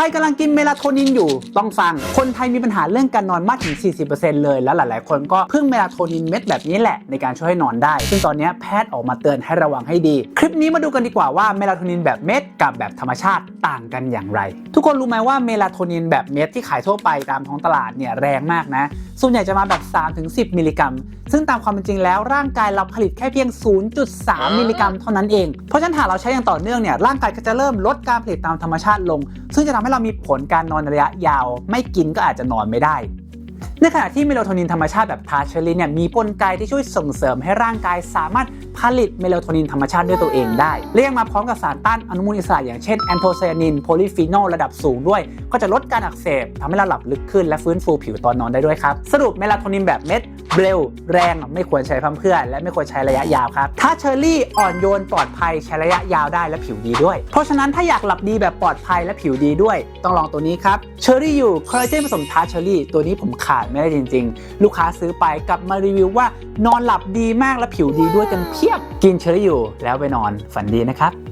รกำลังกินเมลาโทนินอยู่ต้องฟัง คนไทยมีปัญหาเรื่องการนอนมากถึง 40%เลย แล้วหลาย ๆ คนก็พึ่งเมลาโทนินเม็ดแบบนี้แหละในการช่วยให้นอนได้ ซึ่งตอนนี้แพทย์ออกมาเตือนให้ระวังให้ดี คลิปนี้มาดูกันดีกว่าว่าเมลาโทนินแบบเม็ดกับแบบธรรมชาติต่างกันอย่างไร ทุกคนรู้ไหมว่าเมลาโทนินแบบเม็ดที่ขายทั่วไปตามท้องตลาดเนี่ยแรงมากนะ ส่วนใหญ่จะมาแบบ 3-10 มิลลิกรัม ซึ่งตามความเป็นจริงแล้วร่างกายเราผลิตแค่เพียง 0.3 มิลลิกรัมเท่านั้นเอง เพราะฉะนั้นหากเราใช้อย่างต่อเนื่องเนี่ยร่างกายก็จะเริ่มลดการผลิตตามธรรมชาติลง ซึ่งจะทำให้เรามีผลการนอนระยะยาว ไม่กินก็อาจจะนอนไม่ได้ ในขณะที่เมลาโทนินธรรมชาติแบบทาเชอรีนเนี่ยมีกลไกที่ช่วยส่งเสริมให้ร่างกายสามารถผลิตเมลาโทนินธรรมชาติด้วยตัวเองได้และยังมาพร้อมกับสารต้านอนุมูลอิสระอย่างเช่นแอนโทไซยานินโพลีฟีนอลระดับสูงด้วย ก็จะลดการอักเสบทำให้เราหลับลึกขึ้นและฟื้นฟูผิวตอนนอนได้ด้วยครับ สรุปเมลาโทนินแบบเม็ดเร็วแรงไม่ควรใช้พั่มเพื่อน และไม่ควรใช้ระยะยาวครับถ้าเชอรี่อ่อนโยนปลอดภัยใช้ระยะยาวได้และผิวดีด้วย เพราะฉะนั้นถ้าอยากหลับดีแบบปลอดภัยและผิวดีด้วย ต้องลองตัวนี้ครับเชอรี่อยู่คอลลาเจนผสมทาเชอรี่ตัวนี้ผมขาดไม่ได้จริง ๆ ลูกค้าซื้อไปกลับมารีวิวว่านอนหลับดีมากและผิวดีด้วยกันเพียบกินเชอรี่อยู่แล้วไปนอนฝันดีนะครับ